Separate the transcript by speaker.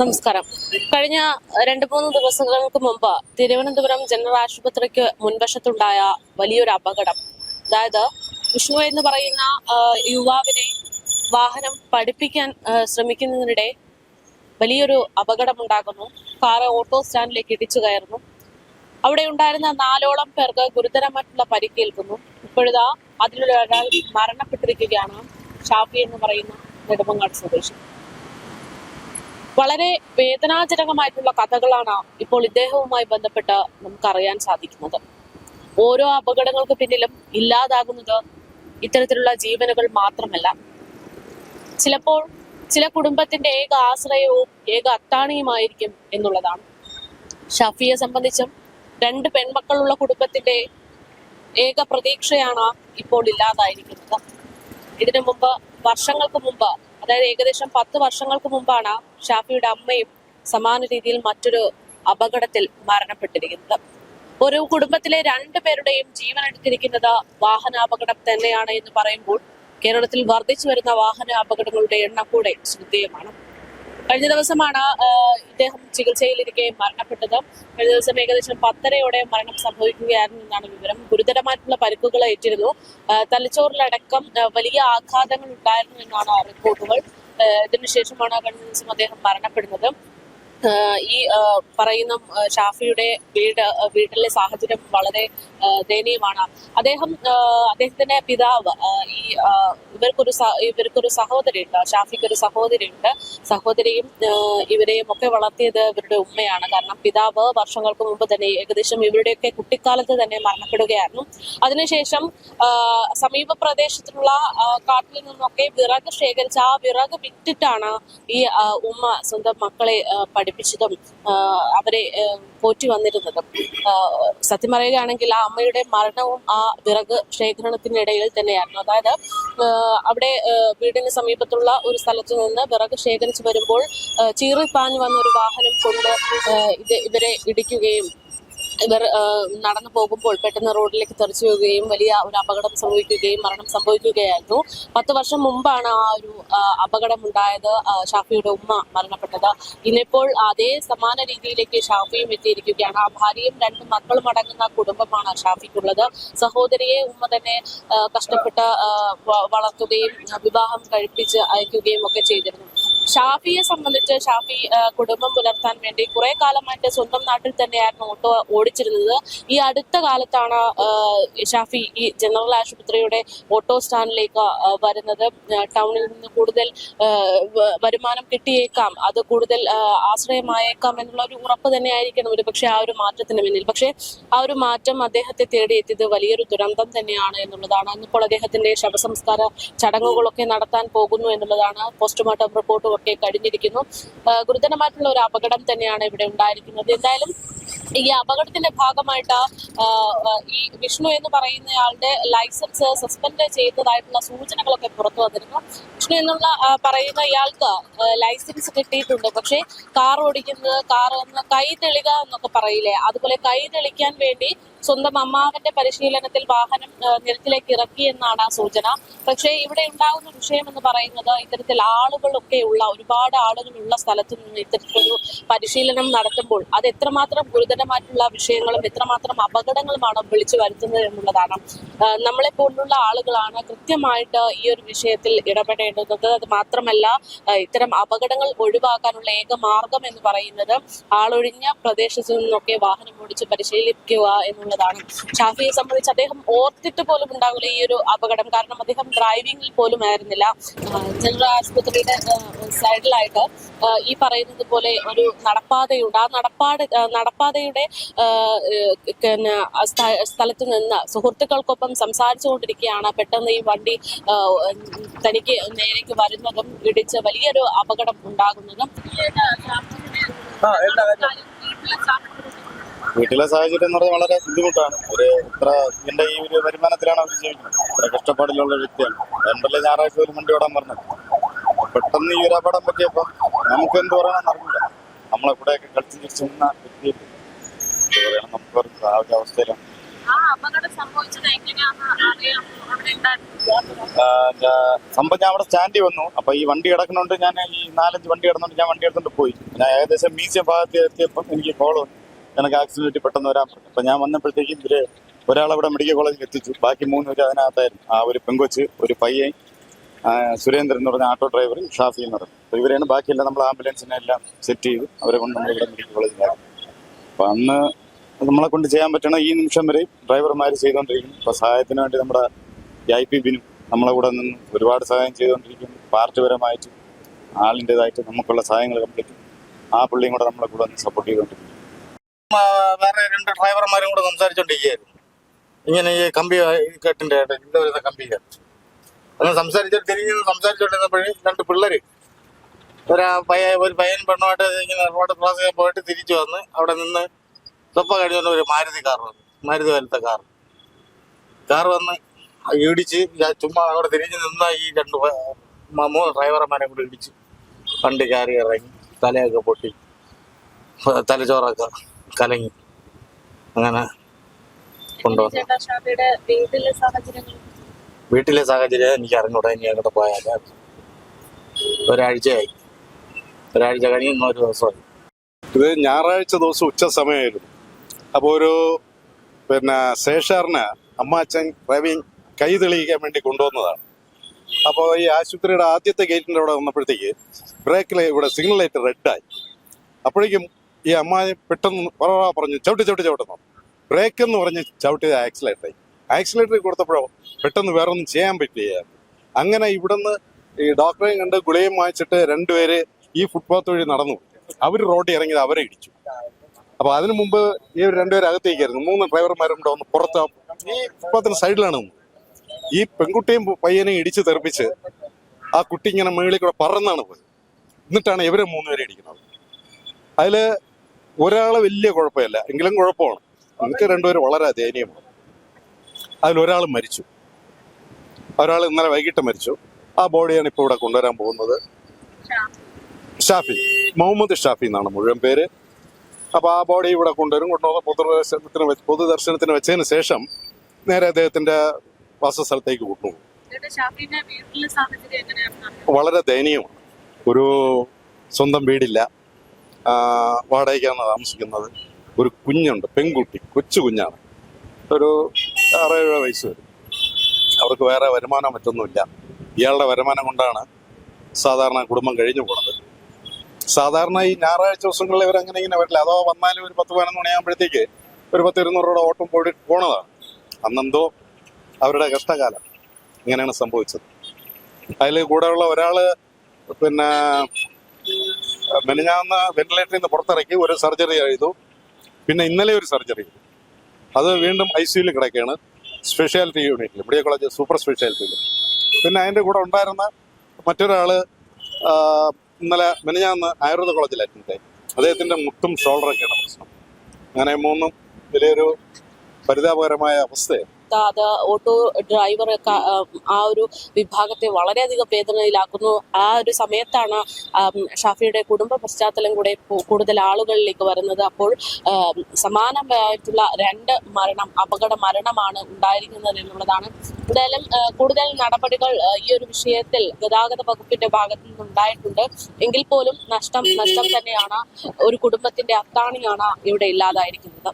Speaker 1: നമസ്കാരം. കഴിഞ്ഞ രണ്ട് മൂന്ന് ദിവസങ്ങൾക്ക് മുമ്പ് തിരുവനന്തപുരം ജനറൽ ആശുപത്രിക്ക് മുൻവശത്തുണ്ടായ വലിയൊരു അപകടം. അതായത് വിഷ്ണു എന്ന് പറയുന്ന യുവാവിനെ വാഹനം പഠിപ്പിക്കാൻ ശ്രമിക്കുന്നതിനിടെ വലിയൊരു അപകടമുണ്ടാകുന്നു. കാറ് ഓട്ടോ സ്റ്റാൻഡിലേക്ക് ഇടിച്ചു കയറുന്നു. അവിടെ ഉണ്ടായിരുന്ന നാലോളം പേർക്ക് ഗുരുതരമായിട്ടുള്ള പരിക്കേൽക്കുന്നു. ഇപ്പോഴിതാ അതിലുള്ള ഒരാൾ മരണപ്പെട്ടിരിക്കുകയാണ്. ഷാഫി എന്ന് പറയുന്ന നെടുമങ്ങാട് സ്വദേശി. വളരെ വേദനാജനകമായിട്ടുള്ള കഥകളാണ് ഇപ്പോൾ ഇദ്ദേഹവുമായി ബന്ധപ്പെട്ട് നമുക്കറിയാൻ സാധിക്കുന്നത്. ഓരോ അപകടങ്ങൾക്ക് പിന്നിലും ഇല്ലാതാകുന്നത് ഇത്തരത്തിലുള്ള ജീവനുകൾ മാത്രമല്ല. ചിലപ്പോൾ ചില കുടുംബത്തിന്റെ ഏക ആശ്രയവും ഏക അത്താണിയുമായിരിക്കും എന്നുള്ളതാണ്. ഷഫിയെ സംബന്ധിച്ചും രണ്ട് പെൺമക്കളുള്ള കുടുംബത്തിന്റെ ഏക പ്രതീക്ഷയാണ് ഇപ്പോൾ ഇല്ലാതായിരിക്കുന്നത്. ഇതിനു മുമ്പ് വർഷങ്ങൾക്ക് മുമ്പ് അതായത് ഏകദേശം പത്ത് വർഷങ്ങൾക്ക് മുമ്പാണ് ഷാഫിയുടെ അമ്മയും സമാന രീതിയിൽ മറ്റൊരു അപകടത്തിൽ മരണപ്പെട്ടിരിക്കുന്നത്. ഒരു കുടുംബത്തിലെ രണ്ടു പേരുടെയും ജീവൻ എടുത്തിരിക്കുന്നത് വാഹനാപകടം തന്നെയാണ് എന്ന് പറയുമ്പോൾ കേരളത്തിൽ വർദ്ധിച്ചു വരുന്ന വാഹന അപകടങ്ങളുടെ എണ്ണം കൂടെ ശ്രദ്ധേയമാണ്. കഴിഞ്ഞ ദിവസമാണ് ഇദ്ദേഹം ചികിത്സയിലിരിക്കെ മരണപ്പെട്ടത്. കഴിഞ്ഞ ദിവസം ഏകദേശം പത്തരയോടെ മരണം സംഭവിക്കുകയായിരുന്നു എന്നാണ് വിവരം. ഗുരുതരമായിട്ടുള്ള പരിക്കുകൾ ഏറ്റിരുന്നു തലച്ചോറിലടക്കം വലിയ ആഘാതങ്ങൾ ഉണ്ടായിരുന്നു എന്നാണ് റിപ്പോർട്ടുകൾ. ഇതിനുശേഷമാണ് ദിവസം അദ്ദേഹം മരണപ്പെടുന്നത്. ആ, ഈ പറയുന്ന ഷാഫിയുടെ വീട് വീട്ടിലെ സാഹചര്യം വളരെ ദയനീയമാണ്. അദ്ദേഹം അദ്ദേഹത്തിന്റെ പിതാവ് ഈ ഇവർക്കൊരു ഇവർക്കൊരു സഹോദരിയുണ്ട്. ഷാഫിക്ക് ഒരു സഹോദരിയുണ്ട്. സഹോദരിയും ഇവരെയും ഒക്കെ വളർത്തിയത് ഇവരുടെ ഉമ്മയാണ്. കാരണം പിതാവ് വർഷങ്ങൾക്ക് മുമ്പ് തന്നെ ഏകദേശം ഇവരുടെയൊക്കെ കുട്ടിക്കാലത്ത് തന്നെ മരണപ്പെടുകയായിരുന്നു. അതിനുശേഷം സമീപ പ്രദേശത്തുള്ള കാട്ടിൽ നിന്നൊക്കെ വിറക് ശേഖരിച്ച് ആ വിറക് വിറ്റിട്ടാണ് ഈ ഉമ്മ സ്വന്തം മക്കളെ ആ, പഠിപ്പിച്ചതും അവരെ പോറ്റി വന്നിരുന്നതും. സത്യം പറയുകയാണെങ്കിൽ ആ അമ്മയുടെ മരണവും ആ വിറക് ശേഖരണത്തിനിടയിൽ തന്നെയായിരുന്നു. അതായത് അവിടെ വീടിന് സമീപത്തുള്ള ഒരു സ്ഥലത്ത് നിന്ന് വിറക് ശേഖരിച്ചു വരുമ്പോൾ ചീറിപ്പാഞ്ഞു വന്ന ഒരു വാഹനം കൊണ്ട് ഇത് ഇവരെ ഇടിക്കുകയും ഇവർ നടന്നു പോകുമ്പോൾ പെട്ടെന്ന് റോഡിലേക്ക് തെറിച്ചു വീഴുകയും വലിയ ഒരു അപകടം സംഭവിക്കുകയും മരണം സംഭവിക്കുകയായിരുന്നു. പത്ത് വർഷം മുമ്പാണ് ആ ഒരു അപകടം ഉണ്ടായത് ഷാഫിയുടെ ഉമ്മ മരണപ്പെട്ടത്. ഇന്നിപ്പോൾ അതേ സമാന രീതിയിലേക്ക് ഷാഫിയും എത്തിയിരിക്കുകയാണ്. ആ ഭാര്യയും രണ്ട് മക്കളും അടങ്ങുന്ന കുടുംബമാണ് ഷാഫിക്കുള്ളത്. സഹോദരിയെ ഉമ്മ തന്നെ കഷ്ടപ്പെട്ട് വളർത്തുകയും വിവാഹം കഴിപ്പിച്ച് അയക്കുകയും ഒക്കെ ചെയ്തിരുന്നു. ഷാഫിയെ സംബന്ധിച്ച് ഷാഫി കുടുംബം പുലർത്താൻ വേണ്ടി കുറെ കാലമായിട്ട് സ്വന്തം നാട്ടിൽ തന്നെയായിരുന്നു ഓട്ടോ ഓടിച്ചിരുന്നത്. ഈ അടുത്ത കാലത്താണ് ഷാഫി ഈ ജനറൽ ആശുപത്രിയുടെ ഓട്ടോ സ്റ്റാൻഡിലേക്ക് വരുന്നത്. ടൗണിൽ നിന്ന് കൂടുതൽ വരുമാനം കിട്ടിയേക്കാം. അത് കൂടുതൽ ആശ്രയമായേക്കാം എന്നുള്ള ഒരു ഉറപ്പ് തന്നെ ആയിരിക്കണം ഒരു പക്ഷേ ആ ഒരു മാറ്റത്തിന് പിന്നിൽ. പക്ഷേ ആ ഒരു മാറ്റം അദ്ദേഹത്തെ തേടിയെത്തിയത് വലിയൊരു ദുരന്തം തന്നെയാണ് എന്നുള്ളതാണ്. ഇന്നിപ്പോൾ അദ്ദേഹത്തിന്റെ ശവസംസ്കാര ചടങ്ങുകളൊക്കെ നടത്താൻ പോകുന്നു എന്നുള്ളതാണ് പോസ്റ്റ്മോർട്ടം റിപ്പോർട്ടും ഒക്കെ കഴിഞ്ഞിരിക്കുന്നു. ഗുരുതരമായിട്ടുള്ള ഒരു അപകടം തന്നെയാണ് ഇവിടെ ഉണ്ടായിരിക്കുന്നത്. എന്തായാലും ഈ അപകടത്തിന്റെ ഭാഗമായിട്ട് ഈ വിഷ്ണു എന്ന് പറയുന്നയാളുടെ ലൈസൻസ് സസ്പെൻഡ് ചെയ്തതായിട്ടുള്ള സൂചനകളൊക്കെ പുറത്തു വന്നിരുന്നു. വിഷ്ണു എന്നുള്ള പറയുന്ന ഇയാൾക്ക് ലൈസൻസ് കിട്ടിയിട്ടുണ്ട്. പക്ഷേ കാർ ഓടിക്കുന്നത് കാർ കൈ തെളിക എന്നൊക്കെ പറയില്ലേ? അതുപോലെ കൈ തെളിക്കാൻ വേണ്ടി സ്വന്തം അമ്മാവന്റെ പരിശീലനത്തിൽ വാഹനം ആ, നിരത്തിലേക്ക് ഇറക്കി എന്നാണ് സൂചന. പക്ഷേ ഇവിടെ ഉണ്ടാകുന്ന വിഷയം എന്ന് പറയുന്നത് ഇത്തരത്തിൽ ആളുകളൊക്കെ ഉള്ള ഒരുപാട് ആളുകൾ ഉള്ള സ്ഥലത്ത് നിന്ന് ഇത്തരത്തിലൊരു പരിശീലനം നടത്തുമ്പോൾ അത് എത്രമാത്രം ഗുരുതരമായിട്ടുള്ള വിഷയങ്ങളും എത്രമാത്രം അപകടങ്ങളുമാണ് വിളിച്ചു വരുത്തുന്നത് എന്നുള്ളതാണ്. നമ്മളെ പോലുള്ള ആളുകളാണ് കൃത്യമായിട്ട് ഈ ഒരു വിഷയത്തിൽ ഇടപെടേണ്ടത്. അത് മാത്രമല്ല ഇത്തരം അപകടങ്ങൾ ഒഴിവാക്കാനുള്ള ഏക മാർഗം എന്ന് പറയുന്നത് ആളൊഴിഞ്ഞ പ്രദേശത്തു നിന്നൊക്കെ വാഹനം ഓടിച്ച് പരിശീലിക്കുക എന്നുള്ളതാണ്. ഷാഫിയെ സംബന്ധിച്ച് അദ്ദേഹം ഓർത്തിട്ട് പോലും ഉണ്ടാവില്ല ഈ ഒരു അപകടം. കാരണം അദ്ദേഹം ഡ്രൈവിംഗിൽ പോലും ആയിരുന്നില്ല. ജനറൽ ആശുപത്രിയുടെ സൈഡിലായിട്ട് ഈ പറയുന്നത് പോലെ ഒരു നടപ്പാതയുണ്ട്. ആ നടപ്പാട് നടപ്പാതയുടെ പിന്നെ സ്ഥലത്ത് നിന്ന് സുഹൃത്തുക്കൾക്കൊപ്പം സംസാരിച്ചുകൊണ്ടിരിക്കുകയാണ്. പെട്ടെന്ന് ഈ വണ്ടി തനിക്ക് നേരേക്ക് വരുന്നതും ഇടിച്ച് വലിയൊരു അപകടം ഉണ്ടാകുന്നതും.
Speaker 2: ആ വീട്ടിലെ സാഹചര്യം എന്ന് പറഞ്ഞാൽ വളരെ ബുദ്ധിമുട്ടാണ്. ഒരു ഇത്ര ഇതിന്റെ ഈ ഒരു വരുമാനത്തിലാണ് അവർ ജീവിക്കുന്നത്. ഇത്ര കഷ്ടപ്പാടിലുള്ള വ്യക്തിയാണ്. രണ്ടല്ലേ ഞായറാഴ്ച ഒരു വണ്ടി ഓടാൻ പറഞ്ഞത്. പെട്ടെന്ന് ഈ ഒരു അപകടം പറ്റിയപ്പോൾ നമുക്ക് എന്ത് പറയണമെന്ന് അറിയില്ല നമ്മളെ കൂടെയൊക്കെ കളിച്ച് തിരിച്ചു നിന്ന വ്യക്തി നമുക്ക് പറഞ്ഞത് ആ ഒരു അവസ്ഥയിലാണ് സംഭവം ഞാൻ അവിടെ സ്റ്റാൻഡിൽ വന്നു. അപ്പൊ ഈ വണ്ടി കിടക്കണോണ്ട് ഞാൻ ഈ നാലഞ്ച് വണ്ടി കിടന്നോണ്ട് ഞാൻ വണ്ടി എടുത്തോണ്ട് പോയി. ഞാൻ ഏകദേശം മ്യൂസിയം ഭാഗത്ത് എത്തിയപ്പോൾ എനിക്ക് കോൾ വന്നു. എനിക്ക് ആക്സിഡന്റ് പറ്റി പെട്ടെന്ന് വരാൻ പറഞ്ഞു. അപ്പൊ ഞാൻ വന്നപ്പോഴത്തേക്കും ഇവർ ഒരാളവിടെ മെഡിക്കൽ കോളേജിൽ എത്തിച്ചു. ബാക്കി മൂന്ന് പേര് അതിനകത്തായിരുന്നു. ആ ഒരു പെങ്കൊച്ച് ഒരു പയ്യൻ സുരേന്ദ്രൻ എന്ന് പറഞ്ഞ ഓട്ടോ ഡ്രൈവർ ഷാഫി എന്ന് പറഞ്ഞു അപ്പൊ ഇവരെയാണ് ബാക്കിയെല്ലാം നമ്മൾ ആംബുലൻസിനെ എല്ലാം സെറ്റ് ചെയ്തു. അവരെ കൊണ്ട് നമ്മൾ ഇവിടെ മെഡിക്കൽ കോളേജിൽ അപ്പൊ അന്ന് നമ്മളെ കൊണ്ട് ചെയ്യാൻ പറ്റണ ഈ നിമിഷം വരെ ഡ്രൈവർമാർ ചെയ്തുകൊണ്ടിരിക്കുന്നു അപ്പൊ സഹായത്തിന് വേണ്ടി നമ്മുടെ ഐ പി ബിനും നമ്മളെ കൂടെ നിന്ന് ഒരുപാട് സഹായം ചെയ്തുകൊണ്ടിരിക്കുന്നു പാർട്ടി പരമായിട്ടും ആളിന്റെതായിട്ട് നമുക്കുള്ള സഹായങ്ങൾ കംപ്ലീറ്റ് ആ പുള്ളിയും കൂടെ നമ്മളെ കൂടെ സപ്പോർട്ട് ചെയ്തുകൊണ്ടിരിക്കുന്നു
Speaker 3: വേറെ രണ്ട് ഡ്രൈവർമാരും കൂടെ സംസാരിച്ചോണ്ടിരിക്കുകയായിരുന്നു. ഇങ്ങനെ ഈ കമ്പി കെട്ടിന്റെ ഇത് വരുന്ന കമ്പി അങ്ങനെ സംസാരിച്ചിട്ട് തിരിഞ്ഞ് സംസാരിച്ചോണ്ടിരുന്നപ്പോഴേ രണ്ട് പിള്ളേര് ഒരു പയ്യ ഒരു പയ്യൻ പെണ്ണുമായിട്ട് ഇങ്ങനെ റോഡ് ക്രോസ് പോയിട്ട് തിരിച്ചു വന്ന് അവിടെ നിന്ന് തൊപ്പ കഴിഞ്ഞുകൊണ്ട് ഒരു മാരുതി കാർ വന്നു. മാരുതി വലത്തെ കാർ. കാർ വന്ന് ഇടിച്ച് ചുമ്മാ അവിടെ തിരിഞ്ഞ് നിന്ന ഈ രണ്ട് മൂന്ന് ഡ്രൈവർമാരെ കൂടെ ഇടിച്ച് വണ്ടി കയറി ഇറങ്ങി തലയൊക്കെ പൊട്ടി. തലച്ചോറൊക്കെ കലങ്ങി. അങ്ങനെ കൊണ്ടുവന്നു.
Speaker 1: വീട്ടിലെ
Speaker 3: സാഹചര്യം എനിക്ക് അറിഞ്ഞൂടാ ഇനി അങ്ങോട്ട് പോയാൽ ഒരാഴ്ചയായി. ഒരാഴ്ച കഴിഞ്ഞ് ഒരു ദിവസമായി.
Speaker 4: ഇത് ഞായറാഴ്ച ദിവസം ഉച്ച സമയമായിരുന്നു. അപ്പോൾ ഒരു പിന്നെ ശേഷാറിന് അമ്മാച്ചൻ റവി കൈ തെളിയിക്കാൻ വേണ്ടി കൊണ്ടുവന്നതാണ്. അപ്പോൾ ഈ ആശുപത്രിയുടെ ആദ്യത്തെ ഗേറ്റിന്റെ അവിടെ വന്നപ്പോഴത്തേക്ക് ബ്രേക്കിൽ ഇവിടെ സിഗ്നൽ ലൈറ്റ് റെഡായി. അപ്പോഴേക്കും ഈ അമ്മായി പെട്ടെന്ന് പറ പറഞ്ഞു ചവിട്ടി ചവിട്ടി ചവിട്ടുന്നു. ബ്രേക്ക് എന്ന് പറഞ്ഞ് ചവിട്ടിയത് ആക്സിലേറ്ററായി ആക്സിലേറ്ററി കൊടുത്തപ്പോഴോ പെട്ടെന്ന് വേറെ ഒന്നും ചെയ്യാൻ പറ്റില്ല അങ്ങനെ ഇവിടുന്ന് ഈ ഡോക്ടറെയും കണ്ട് ഗുളികയും വാങ്ങിച്ചിട്ട് രണ്ടുപേര് ഈ ഫുട്പാത്ത് വഴി നടന്നു. അവർ റോഡിൽ ഇറങ്ങിയത് അവരെ ഇടിച്ചു. അപ്പൊ അതിനു മുമ്പ് ഈ രണ്ടുപേരും അകത്തേക്കായിരുന്നു. മൂന്ന് ഡ്രൈവർമാരും കൂടെ ഒന്ന് പുറത്ത് ഈ ഫുട്പാത്തിന് സൈഡിലാണ് ഈ പെൺകുട്ടിയും പയ്യനെയും ഇടിച്ച് തെറിപ്പിച്ച് ആ കുട്ടി ഇങ്ങനെ മുകളിൽ കൂടെ പറന്നാണ് പോയത്. എന്നിട്ടാണ് ഇവരെ മൂന്നുപേരെ ഇടിക്കുന്നത്. അതിൽ ഒരാളെ വലിയ കുഴപ്പമില്ല. എങ്കിലും കുഴപ്പമാണ്. എനിക്ക് രണ്ടുപേരും വളരെ ദയനീയമാണ്. അതിലൊരാൾ മരിച്ചു. ഒരാൾ ഇന്നലെ വൈകിട്ട് മരിച്ചു. ആ ബോഡിയാണ് ഇപ്പോൾ ഇവിടെ കൊണ്ടുവരാൻ പോകുന്നത്. ഷാഫി. മുഹമ്മദ് ഷാഫി എന്നാണ് മുഴുവൻ പേര്. അപ്പൊ ആ ബോഡി ഇവിടെ കൊണ്ടുവരും. കൊണ്ടുവന്ന് പൊതുദർശനത്തിന് വെച്ച് പൊതുദർശനത്തിന് വെച്ചതിന് ശേഷം നേരെ അദ്ദേഹത്തിന്റെ വാസസ്ഥലത്തേക്ക് കൊണ്ടുപോകും. വളരെ ദയനീയമാണ്. ഒരു സ്വന്തം വീടില്ല. വാടകയ്ക്കാണ് താമസിക്കുന്നത്. ഒരു കുഞ്ഞുണ്ട് പെൺകുട്ടി കൊച്ചു കുഞ്ഞാണ്. ഒരു ആറേഴ് വയസ്സ് വരും. അവർക്ക് വേറെ വരുമാനം മറ്റൊന്നുമില്ല. ഇയാളുടെ വരുമാനം കൊണ്ടാണ് സാധാരണ കുടുംബം കഴിഞ്ഞു പോണത്. സാധാരണ ഈ ഞായറാഴ്ച ദിവസങ്ങളിൽ ഇവർ അങ്ങനെ ഇങ്ങനെ വരില്ല. അതോ വന്നാലും ഒരു പത്ത് പതിനൊന്ന് മണിയാകുമ്പോഴത്തേക്ക് ഒരു പത്ത് ഇരുന്നൂറ് രൂപ ഓട്ടം പോയി പോണതാണ്. അന്നെന്തോ അവരുടെ കഷ്ടകാലം. ഇങ്ങനെയാണ് സംഭവിച്ചത്. അതിൽ കൂടെയുള്ള ഒരാൾ പിന്നെ മെനഞ്ഞാന്ന് വെന്റിലേറ്ററിൽ നിന്ന് പുറത്തിറക്കി ഒരു സർജറി ചെയ്തു. പിന്നെ ഇന്നലെ ഒരു സർജറി ചെയ്തു. അത് വീണ്ടും ഐ സിയുയിൽ കിടക്കുകയാണ്. സ്പെഷ്യാലിറ്റി യൂണിറ്റിൽ മെഡിക്കൽ കോളേജ് സൂപ്പർ സ്പെഷ്യാലിറ്റിയിൽ പിന്നെ അതിന്റെ കൂടെ ഉണ്ടായിരുന്ന മറ്റൊരാൾ ഇന്നലെ മെനഞ്ഞാന്ന് ആയുർവേദ കോളേജിൽ അറ്റൻഡ് ആയി. അദ്ദേഹത്തിന്റെ മുട്ടും ഷോൾഡറൊക്കെയാണ് പ്രശ്നം. അങ്ങനെ മൂന്നും വലിയൊരു പരിതാപകരമായ അവസ്ഥയാണ്
Speaker 1: അത് ഓട്ടോ ഡ്രൈവർ ആ ഒരു വിഭാഗത്തെ വളരെയധികം വേദനയിലാക്കുന്നു. ആ ഒരു സമയത്താണ് ഷാഫിയുടെ കുടുംബ പശ്ചാത്തലം കൂടെ കൂടുതൽ ആളുകളിലേക്ക് വരുന്നത്. അപ്പോൾ സമാനമായിട്ടുള്ള രണ്ട് മരണം അപകട മരണമാണ് ഉണ്ടായിരിക്കുന്നത് എന്നുള്ളതാണ്. എന്തായാലും കൂടുതൽ നടപടികൾ ഈ ഒരു വിഷയത്തിൽ ഗതാഗത വകുപ്പിന്റെ ഭാഗത്തു നിന്നുണ്ടായിട്ടുണ്ട് എങ്കിൽ പോലും നഷ്ടം നഷ്ടം തന്നെയാണ് ഒരു കുടുംബത്തിന്റെ അത്താണിയാണ് ഇവിടെ ഇല്ലാതായിരിക്കുന്നത്.